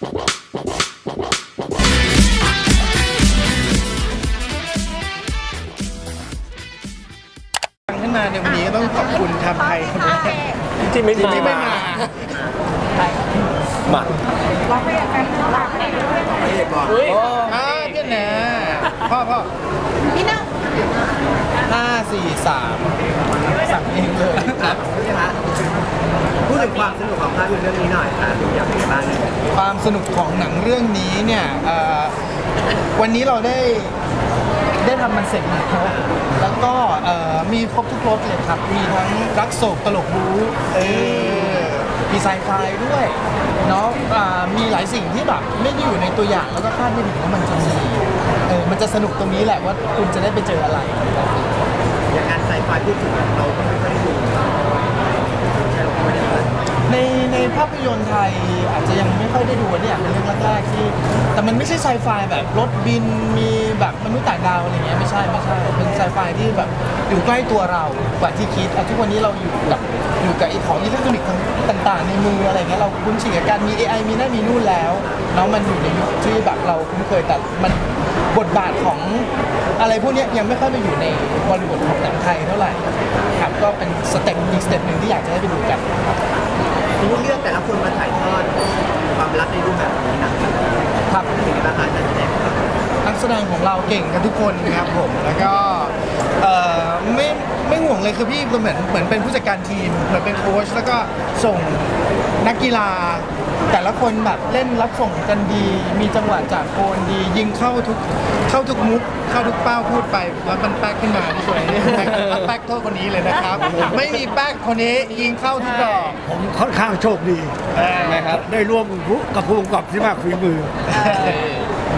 ขึ้นมาในวันนี้ต้องขอบคุณทำไทยคนนี้ที่ไม่ที่ไม่มามาอุ้ยอ่าพี่นะพ่อพ่อพี่นั่งห้าสี่สามสั่งเองเลยครับ พี่คะพูดถึงความสนุกของภาพยนตร์เรื่องนี้หน่อยค่ะอยากเป็นไงบ้างเนี่ยความสนุกของหนังเรื่องนี้เนี่ยเอ่อวันนี้เราได้ได้ทำมันเสร็จแล้วแล้วก็เอ่อมีครบทุกรสเลยครับ มีทั้งรักโศกตลกบู๊เออมีไซไฟด้วยเนาะอ่ามีหลายสิ่งที่แบบไม่ได้อยู่ในตัวอย่างแล้วก็คาดไม่ถึงว่ามันจะมีเออมันจะสนุกตรงนี้แหละว่าคุณจะได้ไปเจออะไร อย่างงานไซไฟพูดถึงเราก็ไม่ค่อยได้ดู ในในภาพยนตร์ไทยอาจจะยังไม่ค่อยได้ดูอันเนี่ยเป็นเรื่องแรกๆที่ แต่มันไม่ใช่ไซไฟแบบรถบินมีแบบมนุษย์ต่างดาวอะไรเงี้ยไม่ใช่ไม่ใช่เป็นไซไฟที่แบบอยู่ใกล้ตัวเรากว่าที่คิดอะทุกวันนี้เราอยู่กับอยู่กับไอ้ของอิเล็กทรอนิกส์ต่างๆ ในมืออะไรเงี้ยเราคุ้นชินกับการมี AI มีนั่นมีนู่นแล้วเนาะมันอยู่ในยุคที่แบบเราคุ้นเคยแต่มันบทบาทของอะไรพวกเนี้ยยังไม่ค่อยมาอยู่ในบริบทของหนังไทยเท่าไหร่ ก็เป็นสเต็ปอีกสเต็ปหนึ่งที่อยากจะให้ไปดูกันทีนี้เลือกแต่ละคนมาถ่ายทอดความรักในรูปแบบนี้นะครับเป็นยังไงบ้างคะอาจารย์แสดงครับ นักแสดงของเราเก่งกันทุกคนครับผมแล้วก็เอ่อไม่ไม่ห่วงเลยคือพี่เหมือนเหมือนเป็นผู้จัดการทีมเหมือนเป็นโค้ชแล้วก็ส่งนักกีฬา แต่ละคนแบบเล่นรับส่งกันดี มีจังหวะจากโคนดี ยิงเข้าทุกเข้าทุกมุกเข้าทุกเป้าพูดไปแล้วมันแป๊กขึ้นมาที่สวยนี่แป๊กโทษคนนี้เลยนะครับ ไม่มีแป๊กคนนี้ยิงเข้าทุกดอก ผมค่อนข้างโชคดีนะครับ ได้ร่วมกับผู้กำกับที่มากฝีมือ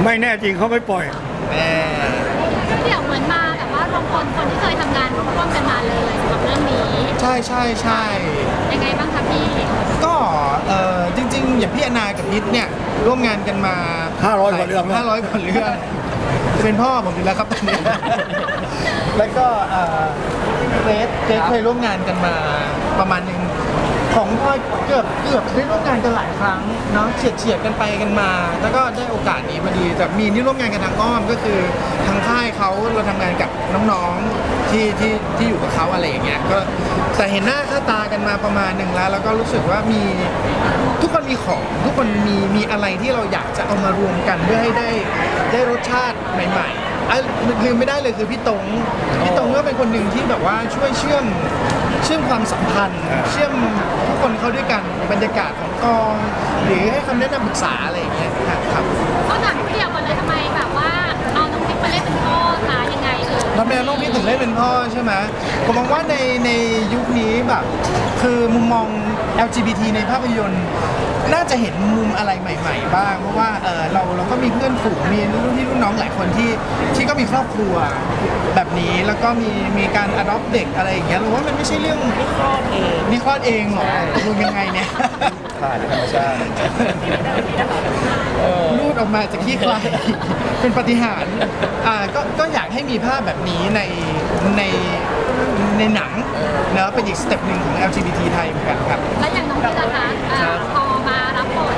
ไม่แน่จริงเขาไม่ปล่อย แม่เดี๋ยวเหมือนมาแบบว่ารวมคนคนที่เคยทำงานร่วมกันมาเลยสำหรับเรื่องนี้ ใช่ใช่ใช่ยังไงบ้างคะพี่ก็เออจริง ๆ อย่างพี่อนากับพิษเนี่ยร่วมงานกันมา500กว่าเรื่องแล้ว ห้าร้อยกว่าเรื่องจะเป็นพ่อผมอยู่แล้วครับตอนนี้ แล้วก็เอ่อเกรซเกรซเคยร่วมงานกันมาประมาณหนึ่ง ของพ่อเกือบเกือบได้ร่วมงานกันหลายครั้งเนาะเฉียดเฉียดกันไปกันมา แล้วก็ได้โอกาสนี้พอดีแต่มีที่ร่วมงานกันทางอ้อมก็คือทางค่ายเขาเราทำงานกับน้องๆที่ที่ที่อยู่กับเขาอะไรอย่างเงี้ยก็แต่เห็นหน้าค่าตากันมาประมาณหนึ่งแล้ว แล้วก็รู้สึกว่ามีทุกคนมีของทุกคนมีมีอะไรที่เราอยากจะเอามารวมกันเพื่อให้ได้ได้รสชาติใหม่ ๆ อะลืมไม่ได้เลยคือพี่ตงพี่ตงก็เป็นคนหนึ่งที่แบบว่าช่วยเชื่อมเชื่อมความสัมพันธ์ เชื่อมทุกคนเข้าด้วยกันบรรยากาศของกอง หรือให้คำแนะนำปรึกษาอะไรอย่างเงี้ยครับ เขาถามพี่เดียวก่อนเลยทำไมแบบว่าเอาน้องพิกมาเล่นเป็นพ่อ คะยังไงเอ่ยทำไมน้องพี่ถึงเล่นเป็นพ่อใช่ไหมผมมองว่าในในยุคนี้แบบคือมุมมอง LGBT ในภาพยนตร์ น่าจะเห็นมุมอะไรใหม่ ๆ บ้าง เพราะว่าเออเราเราก็มีเพื่อนฝูงมีรุ่นพี่รุ่นน้องหลายคนที่ที่ก็มีครอบครัวแบบนี้แล้วก็มีมีการ adopt เด็กอะไรอย่างเงี้ยเราว่ามันไม่ใช่เรื่องนี่คลอดเองนี่คลอดเองเหรอดูยังไงเนี่ย ผ่านธรรมชาติรูดออกมาจากขี้ใครเป็นปาฏิหารย์อ่าก็ก็อยากให้มีภาพแบบนี้ในในในหนังเนอะเป็นอีกสเต็ปหนึ่งของ LGBT ไทยเหมือนกันครับ แล้วอย่างน้องพิกนะคะอ่าพอมารับบท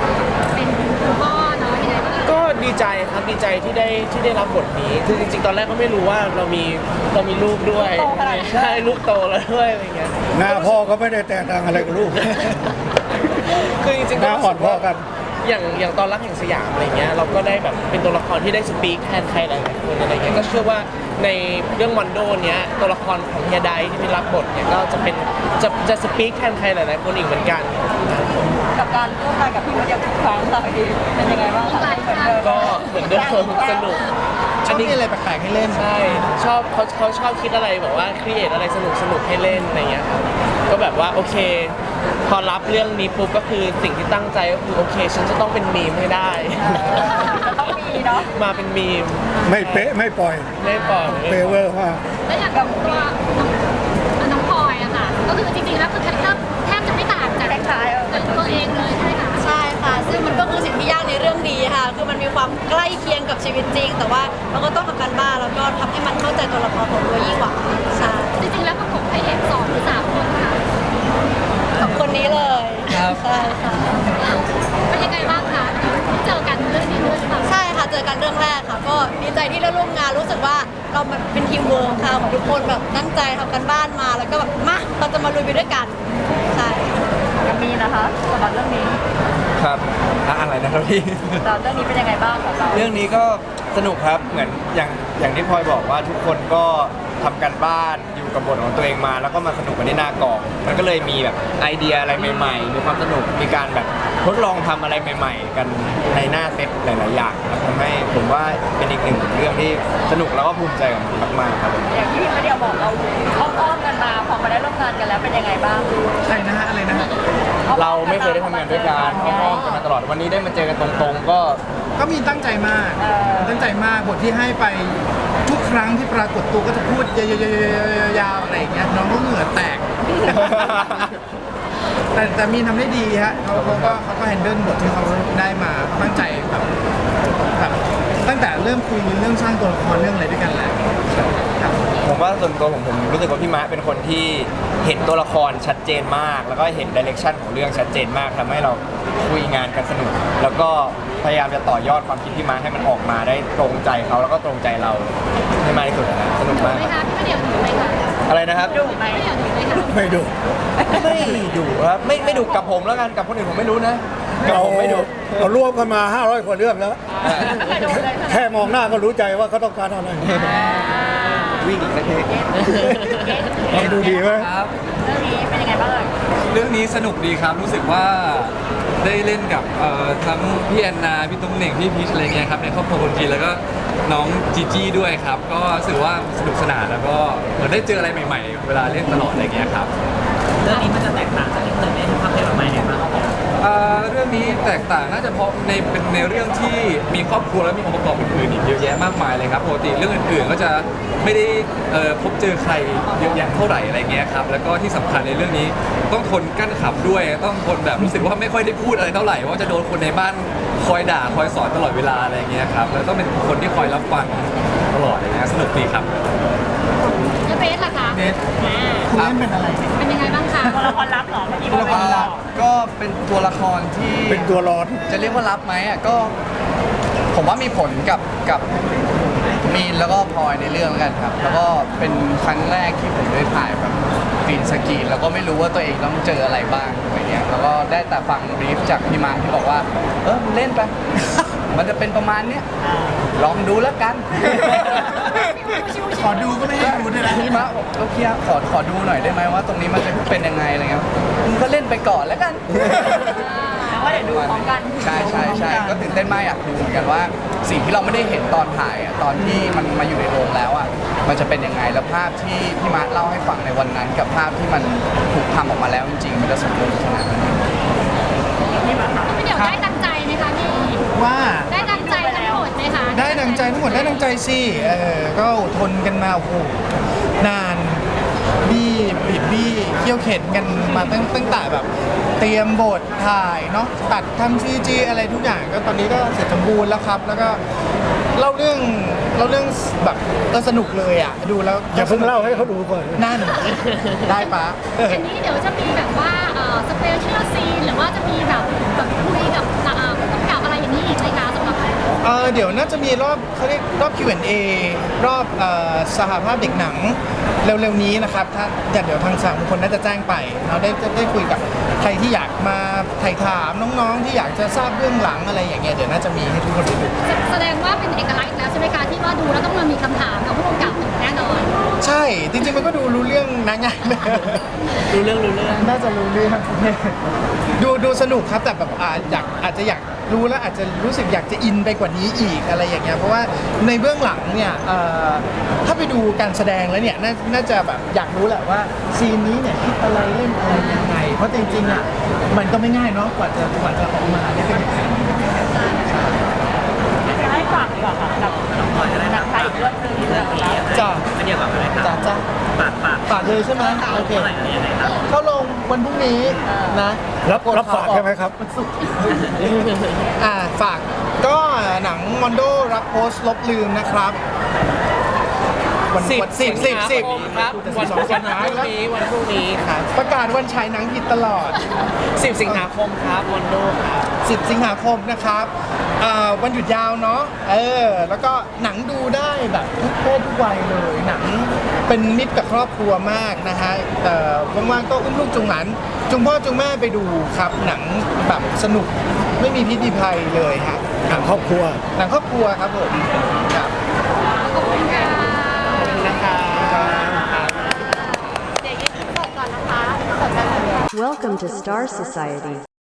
เป็นคุณพ่อเนาะยังไงบ้างก็ดีใจครับดีใจที่ได้ที่ได้รับบทนี้ คือจริงๆ ตอนแรกก็ไม่รู้ว่าเรามีเรามีลูกด้วย ใช่ลูกโตแล้วด้วยอะไรเงี้ย หน้าพ่อก็ไม่ได้แตกต่างอะไรกับลูกคือจ ริงๆหก็น้ารู้อ่อสึนกพ่อว่ากัน อย่างอย่างตอนรักแห่งสยามอะไรเงี้ยเราก็ได้แบบเป็นตัวละครที่ได้สปีกแทนใครหลายๆคนอะไรเงี้ยก็เชื่อว่าในเรื่องวันโดเนี้ยตัวละครของเฮียไดที่มีรับบทเนี่ยก็จะเป็นจะจะสปีกแทนใครหลายๆคนอีกเหมือนกัน กับการร่วมงานกับพี่มดยาทุกครั้งค่ะพี่เป็นยังไงบ้างคะเหมือนเดิมก็เหมือนเดิมสนุก ชอบมีอะไรแปลกๆให้เล่นใช่ชอบเขาเขาชอบคิดอะไรแบบว่าครีเอทอะไรสนุกสนุกให้เล่นอะไรเงี้ยครับก็แบบว่าโอเค พอรับเรื่องนี้ปุ๊บก็คือสิ่งที่ตั้งใจก็คือโอเค ฉันจะต้องเป็นมีมให้ได้ ต้องมีเนาะมาเป็นมีมไม่เป๊ะไม่ปล่อยไม่ปล่อยเปเวอร์มากแล้วอย่างกับ ค่ะ คือมันมีความใกล้เคียงกับชีวิตจริง แต่ว่ามันก็ต้องทำกันบ้านแล้วก็ทำให้มันเข้าใจตัวละครของตัวยี่หวาใช่จริงๆแล้วประกบใครเห็นสองหรืสามคนค่ะกับคนนี้เลยครับ ใช่ค่ะเป็นยังไงบ้างคะที่เจอกันเรื่องนี้ด้วยหรือเปล่าใช่ค่ะเจอกันเรื่องแรกค่ะ ก็ดีใจที่ได้ร่วมงานรู้สึกว่าเราแบบเป็นทีมเวิร์คค่ะของทุกคนแบบตั้งใจทำกันบ้านมาแล้วก็แบบมาเราจะมาลุยไปด้วยกันใช่ กับมีนะคะสำหรับเรื่องนี้ ครับอะอะไรนะครับพี่สำหรับเรื่องนี้เป็นยังไงบ้างของเรา เรื่องนี้ก็สนุกครับเหมือนอย่างอย่างที่พลอยบอกว่าทุกคนก็ ทำกันบ้านอยู่กับบทของตัวเองมา แล้วก็มาสนุกกันที่หน้ากองมันก็เลยมีแบบไอเดียอะไรใหม่ๆมีความสนุกมีการแบบทดลองทำอะไรใหม่ ๆ กันในหน้าเซตหลายๆอย่างครับทำให้ผมว่าเป็นอีกหนึ่งเรื่องที่สนุกแล้วก็ภูมิใจกับมันมากๆครับผม อย่างที่พี่มาเดียวบอกเราอ้อมๆกันมาพอมาได้ร่วมงานกันแล้วเป็นยังไงบ้างใช่นะฮะอะไรนะฮะ เราไม่เคยได้ทำงานด้วยกันอ้อมๆกันมาตลอดวันนี้ได้มาเจอกันตรงๆ ก็ ก็มีตั้งใจมาก ตั้งใจมากบทที่ให้ไปทุกครั้งที่ปรากฏตัวก็จะพูดยาวๆๆๆๆอะไรอย่างเงี้ยน้องก็เหงื่อแตก แต่แต่มีนทำได้ดีฮะเขาเขาก็เขาก็แฮนเดิลบทที่เขาได้มาเขาตั้งใจแบบแบบ ตั้งแต่เริ่มคุยเรื่องสร้างตัวละครเรื่องอะไรด้วยกันแหละครับผมว่าส่วนตัวผมผมรู้สึกว่าพี่มะเป็นคนที่เห็นตัวละครชัดเจนมาก แล้วก็เห็นดิเรกชันของเรื่องชัดเจนมากทำให้เราคุยงานกันสนุก แล้วก็พยายามจะต่อยอดความคิดพี่มะให้มันออกมาได้ตรงใจเขาแล้วก็ตรงใจเราให้มากที่สุดนะสนุกถูกมากไหมคะพี่มาเดี่ยวถูกไหมคะอะไรนะครับดูไหมไม่เดี่ยวถูกไหมคะไม่ดูไม่ดุครับไม่ไม่ดุกับผมแล้วกันกับคนอื่นผมไม่รู้นะกับ เราผมไม่ดุเรารวมกันมา 500กว่าเรื่องแล้ว ไม่ดูเลยแค่มองหน้าก็รู้ใจว่าเขาต้องการอะไรวิ่งอีกสักทีมันดูดีไหมครับเรื่องนี้เป็นยังไงบ้างเอ่ยเรื่องนี้สนุกดีครับรู้สึกว่าได้เล่นกับเอ่อทั้งพี่แอนนาพี่ตุ้มเหน่งพี่พีชอะไรเงี้ยครับในครอบครัวคนจีนแล้วก็น้องจีจี้ด้วยครับ ก็รู้สึกว่าสนุกสนานแล้วก็เหมือนได้เจออะไรใหม่ ๆ เวลาเล่นตลอดอะไรเงี้ยครับ เรื่องนี้มันจะแตกต่าง แตกต่างน่าจะเพราะในเป็นในเรื่องที่มีครอบครัวและมีองค์ประกอบอื่นๆอีกเยอะแยะมากมายเลยครับปกติเรื่องอื่นๆก็จะไม่ได้เอ่อพบเจอใครเยอะแยะเท่าไหร่อะไรเงี้ยครับแล้วก็ที่สำคัญในเรื่องนี้ต้องทนกั้นขับด้วย ต้องทนแบบรู้สึกว่าไม่ค่อยได้พูดอะไรเท่าไหร่เพราะว่าจะโดนคนในบ้านคอยด่าคอยสอนตลอดเวลาอะไรเงี้ยครับแล้วต้องเป็นคนที่คอยรับฟังตลอดอะไรเงี้ยสนุกดีครับ แล้วเบสล่ะคะเบสอ่าคุณเล่นเป็นอะไร เป็นยังไงบ้างคะ ตัวละครลับเหรอเมื่อกี้ตัวละครลับก็เป็นตัวละครที่เป็นตัวร้อน จะเรียกว่ารับไหมอะก็ ผมว่ามีผลกับกับ มีนแล้วก็พลอยในเรื่องแล้วกันครับ แล้วก็เป็นครั้งแรกที่ผมได้ถ่ายแบบฟีนสกรีนแล้วก็ไม่รู้ว่าตัวเองต้องเจออะไรบ้างอะไรเงี้ยแล้วก็ได้แต่ฟังบรีฟจากพี่มาร์คที่บอกว่า เออมึงเล่นไป มันจะเป็นประมาณเนี้ยลองดูแล้วกัน ขอดูก็ไม่ให้ดูด้วยนะพี่มาร์คบอกเออพี่อะขอขอดูหน่อยได้ไหมว่า ตรงนี้มันจะเป็นยังไงอะไรเงี้ยมึงก็เล่นไปก่อนแล้วกัน ว่าเดี๋ยวดูพร้อมกันใช่ใช่ใช่ก็ตื่นเต้นมากอยากดูเหมือนกันว่า สิ่งที่เราไม่ได้เห็นตอนถ่ายอะตอนที่มันมาอยู่ในโรงแล้วอะมันจะเป็นยังไงแล้วภาพที่พี่มาร์คเล่าให้ฟังในวันนั้น กับภาพที่มันถูกทำออกมาแล้วจริงๆมันจะสมบูรณ์ขนาดไหนพี่มาเดี่ยวได้ดังใจไหมคะพี่ ว่าได้ดังใจทั้งหมดไหมคะได้ดังใจทั้งหมดได้ดังใจสิเออก็อดทนกันมาโอ้โหนาน บี้บีบบี้เคี่ยวเข็นกันมาตั้งตั้งแต่แบบเตรียมบทถ่ายเนาะตัดทำซีจีอะไรทุกอย่างก็ตอนนี้ก็เสร็จสมบูรณ์แล้วครับ แล้วก็เล่าเรื่องเล่าเรื่องแบบเออสนุกเลยอะดูแล้วอย่าเพิ่งเล่าให้เขาดูก่อน นั่น ได้ปะ อันนี้เดี๋ยวจะมีแบบว่าสเปเชียลซีนหรือว่าจะมีแบบแบบคุยกับ เออเดี๋ยวน่าจะมีรอบเขาเรียกรอบ Q&A รอบเอ่อสหภาพเด็กหนัง เร็วๆนี้นะครับถ้าเดี๋ยวทางสามคนน่าจะแจ้งไปเราได้จะได้คุยกับใครที่อยากมาไถ่ถามน้องๆ ที่อยากจะทราบเรื่องหลังอะไรอย่างเงี้ยเดี๋ยวน่าจะมีให้ทุกคนได้ดู แสดงว่าเป็นเอกลักษณ์อีกแล้วใช่ไหมคะที่ว่าดูแล้วต้องมามีคำถามกับผู้กำกับแน่นอนใช่จริงๆมันก็ดูรู้เรื่องนะง่ายเลยรู้เรื่องรู้เรื่องน่าจะรู้เรื่องดูดูสนุกครับแต่แบบอาจอยากอาจจะอยาก รู้แล้วอาจจะรู้สึกอยากจะอินไปกว่านี้อีกอะไรอย่างเงี้ยเพราะว่าในเบื้องหลังเนี่ยเอ่อถ้าไปดูการแสดงแล้วเนี่ยนาน่าจะแบบอยากรู้แหละว่าซีนนี้เนี่ยคิดอะไรเล่นอะไรยังไง เพราะจริงๆอะมันก็ไม่ง่ายเนาะกว่าจะกว่าจะออกมาได้เป็นอย่างนี้ให้ฝากดีกว่าค่ะกับน้องพลอยก็ได้หคนัรับงไทยอีกเรื่องหนึงที่เรื่องนี้จ้าไม่เดียวกับอะไรครับจ้าจ้าฝากฝากฝากเลยใช่ไหมโอเค เมื่อไหร่อะไรยังไงครับ เข้าลง วันพรุ่งนี้นะรับรับฝากใช่ไหมครับอ่าฝากก็หนังมอนโดรักโพสต์ลบลืมนะครับ วันสิบวันสิบสิบสิบครับวันสองสิวังนหาพรุ่งนี้วันพรุ่งนี้ครับประกาศวันฉายหนังผิดตลอด10สิงหาคมครับวันโดครับ10สิงหาคมนะครับ อ่าวันหยุดยาวเนาะเออ แล้วก็หนังดูได้แบบทุกเพศทุกวัยเลย หนังเป็นมิตรกับครอบครัวมากนะฮะเอ่อว่างๆก็อุ้มลูกจุงหลานจุงพ่อจุงแม่ไปดูครับ หนังแบบสนุกไม่มีพิษมีภัยเลยฮะหนังครอบครัว หนังครอบครัวครับผมครับขอบคุณค่ะนะคะเดี๋ยวยืนสดก่อนนะคะสดกัน Welcome to Star Society.